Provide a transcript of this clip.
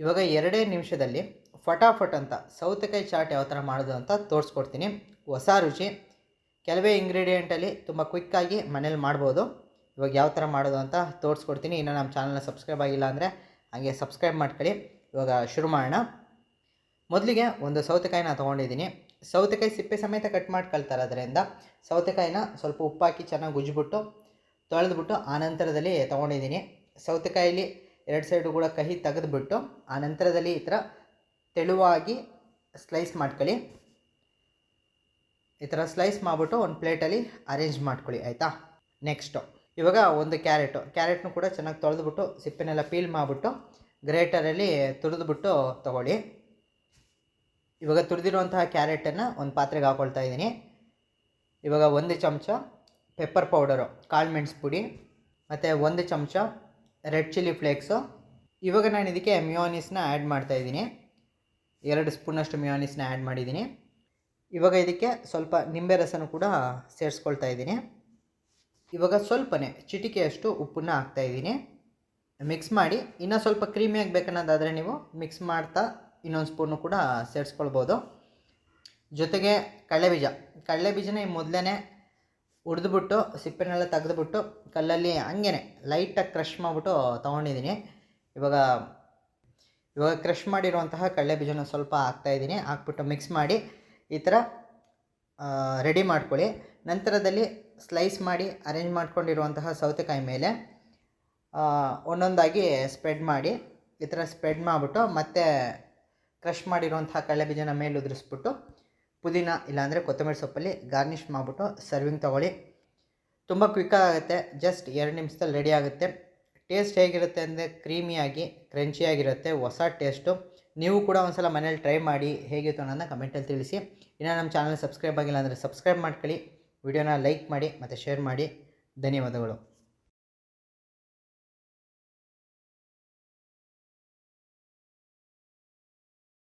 ಇವಾಗ ಎರಡೇ ನಿಮಿಷದಲ್ಲಿ ಫಟಾಫಟ್ ಅಂತ ಸೌತೆಕಾಯಿ ಚಾಟ್ ಯಾವ ಥರ ಮಾಡೋದು ಅಂತ ತೋರಿಸ್ಕೊಡ್ತೀನಿ. ಹೊಸ ರುಚಿ. ಕೆಲವೇ ಇಂಗ್ರೀಡಿಯೆಂಟಲ್ಲಿ ತುಂಬ ಕ್ವಿಕ್ಕಾಗಿ ಮನೇಲಿ ಮಾಡ್ಬೋದು. ಇವಾಗ ಯಾವ ಥರ ಮಾಡೋದು ಅಂತ ತೋರಿಸ್ಕೊಡ್ತೀನಿ. ಇನ್ನು ನಮ್ಮ ಚಾನಲ್ನ ಸಬ್ಸ್ಕ್ರೈಬ್ ಆಗಿಲ್ಲ ಅಂದರೆ ಹಾಗೆ ಸಬ್ಸ್ಕ್ರೈಬ್ ಮಾಡ್ಕೊಳ್ಳಿ. ಇವಾಗ ಶುರು ಮಾಡೋಣ. ಮೊದಲಿಗೆ ಒಂದು ಸೌತೆಕಾಯಿನ ತೊಗೊಂಡಿದ್ದೀನಿ. ಸೌತೆಕಾಯಿ ಸಿಪ್ಪೆ ಸಮೇತ ಕಟ್ ಮಾಡ್ಕೊಳ್ತಾರೆ. ಅದರಿಂದ ಸೌತೆಕಾಯಿನ ಸ್ವಲ್ಪ ಉಪ್ಪಾಕಿ ಚೆನ್ನಾಗಿ ಉಜ್ಜಿಬಿಟ್ಟು ತೊಳೆದ್ಬಿಟ್ಟು ಆ ನಂತರದಲ್ಲಿ ತೊಗೊಂಡಿದ್ದೀನಿ. ಸೌತೆಕಾಯಲ್ಲಿ ಎರಡು ಸೈಡು ಕೂಡ ಕಹಿ ತೆಗೆದುಬಿಟ್ಟು ಆ ನಂತರದಲ್ಲಿ ಈ ಥರ ತೆಳುವಾಗಿ ಸ್ಲೈಸ್ ಮಾಡ್ಕೊಳ್ಳಿ. ಈ ಥರ ಸ್ಲೈಸ್ ಮಾಡಿಬಿಟ್ಟು ಒಂದು ಪ್ಲೇಟಲ್ಲಿ ಅರೇಂಜ್ ಮಾಡ್ಕೊಳ್ಳಿ, ಆಯಿತಾ? ನೆಕ್ಸ್ಟು, ಇವಾಗ ಒಂದು ಕ್ಯಾರೆಟು. ಕ್ಯಾರೆಟ್ನು ಕೂಡ ಚೆನ್ನಾಗಿ ತೊಳೆದುಬಿಟ್ಟು ಸಿಪ್ಪೆನೆಲ್ಲ ಪೀಲ್ ಮಾಡಿಬಿಟ್ಟು ಗ್ರೇಟರಲ್ಲಿ ತುರಿದ್ಬಿಟ್ಟು ತೊಗೊಳ್ಳಿ. ಇವಾಗ ತುರಿದಿರುವಂತಹ ಕ್ಯಾರೆಟನ್ನು ಒಂದು ಪಾತ್ರೆಗೆ ಹಾಕ್ಕೊಳ್ತಾ ಇದ್ದೀನಿ. ಇವಾಗ ಒಂದು ಚಮಚ ಪೆಪ್ಪರ್ ಪೌಡರು, ಕಾಳು ಮೆಣಸು ಪುಡಿ, ಮತ್ತು ಒಂದು ಚಮಚ ರೆಡ್ ಚಿಲ್ಲಿ ಫ್ಲೇಕ್ಸು. ಇವಾಗ ನಾನು ಇದಕ್ಕೆ ಮಿಯೋನಿಸ್ನ ಆ್ಯಡ್ ಮಾಡ್ತಾಯಿದ್ದೀನಿ ಎರಡು ಸ್ಪೂನಷ್ಟು ಮಿಯೋನಿಸ್ನ ಆ್ಯಡ್ ಮಾಡಿದ್ದೀನಿ. ಇವಾಗ ಇದಕ್ಕೆ ಸ್ವಲ್ಪ ನಿಂಬೆ ರಸನ ಕೂಡ ಸೇರಿಸ್ಕೊಳ್ತಾ ಇದ್ದೀನಿ. ಇವಾಗ ಸ್ವಲ್ಪನೇ ಚಿಟಿಕೆಯಷ್ಟು ಉಪ್ಪನ್ನ ಹಾಕ್ತಾಯಿದ್ದೀನಿ ಮಿಕ್ಸ್ ಮಾಡಿ, ಇನ್ನೂ ಸ್ವಲ್ಪ ಕ್ರೀಮಿ ಆಗಬೇಕನ್ನೋದಾದರೆ ನೀವು ಮಿಕ್ಸ್ ಮಾಡ್ತಾ ಇನ್ನೊಂದು ಸ್ಪೂನು ಕೂಡ ಸೇರಿಸ್ಕೊಳ್ಬೋದು. ಜೊತೆಗೆ ಕಡಲೆಬೀಜ ಕಡಲೆಬೀಜನ ಮೊದಲೇ ಹುರಿದ್ಬಿಟ್ಟು ಸಿಪ್ಪೆನೆಲ್ಲ ತೆಗೆದುಬಿಟ್ಟು, ಕಲ್ಲಲ್ಲಿ ಹಂಗೆ ಲೈಟಾಗಿ ಕ್ರಷ್ ಮಾಡಿಬಿಟ್ಟು ತೊಗೊಂಡಿದ್ದೀನಿ. ಇವಾಗ ಇವಾಗ ಕ್ರಷ್ ಮಾಡಿರುವಂತಹ ಕಡಲೆ ಬೀಜನ ಸ್ವಲ್ಪ ಹಾಕ್ತಾಯಿದ್ದೀನಿ ಹಾಕ್ಬಿಟ್ಟು ಮಿಕ್ಸ್ ಮಾಡಿ ಈ ಥರ ರೆಡಿ ಮಾಡ್ಕೊಳ್ಳಿ. ನಂತರದಲ್ಲಿ ಸ್ಲೈಸ್ ಮಾಡಿ ಅರೇಂಜ್ ಮಾಡ್ಕೊಂಡಿರುವಂತಹ ಸೌತೆಕಾಯಿ ಮೇಲೆ ಒಂದೊಂದಾಗಿ ಸ್ಪ್ರೆಡ್ ಮಾಡಿ, ಈ ಥರ ಸ್ಪ್ರೆಡ್ ಮಾಡಿಬಿಟ್ಟು ಮತ್ತೆ ಕ್ರಷ್ ಮಾಡಿರುವಂತಹ ಕಡಲೆ ಬೀಜನ ಮೇಲೆ ಉದುರಿಸ್ಬಿಟ್ಟು ಪುದೀನ ಇಲ್ಲಾಂದರೆ ಕೊತ್ತಂಬರಿ ಸೊಪ್ಪಲ್ಲಿ ಗಾರ್ನಿಷ್ ಮಾಡಿಬಿಟ್ಟು ಸರ್ವಿಂಗ್ ತೊಗೊಳ್ಳಿ. ತುಂಬ ಕ್ವಿಕ್ ಆಗುತ್ತೆ ಜಸ್ಟ್ ಎರಡು ನಿಮಿಷದಲ್ಲಿ ರೆಡಿ ಆಗುತ್ತೆ. ಟೇಸ್ಟ್ ಹೇಗಿರುತ್ತೆ ಅಂದರೆ ಕ್ರೀಮಿಯಾಗಿ ಕ್ರಂಚಿಯಾಗಿರುತ್ತೆ ಹೊಸ ಟೇಸ್ಟು ನೀವು ಕೂಡ ಒಂದ್ಸಲ ಮನೇಲಿ ಟ್ರೈ ಮಾಡಿ ಹೇಗಿತ್ತು ಅನ್ನೋದನ್ನ ಕಮೆಂಟಲ್ಲಿ ತಿಳಿಸಿ. ಇನ್ನು ನಮ್ಮ ಚಾನಲ್ ಸಬ್ಸ್ಕ್ರೈಬ್ ಆಗಿಲ್ಲ ಅಂದರೆ ಸಬ್ಸ್ಕ್ರೈಬ್ ಮಾಡ್ಕೊಳ್ಳಿ. ವಿಡಿಯೋನ ಲೈಕ್ ಮಾಡಿ, ಮತ್ತು ಶೇರ್ ಮಾಡಿ. ಧನ್ಯವಾದಗಳು.